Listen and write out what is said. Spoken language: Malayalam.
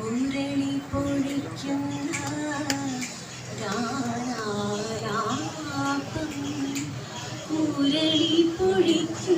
ഉരളി പൊഴിക്കുന്ന ഉരളി പൊഴിക്കുന്ന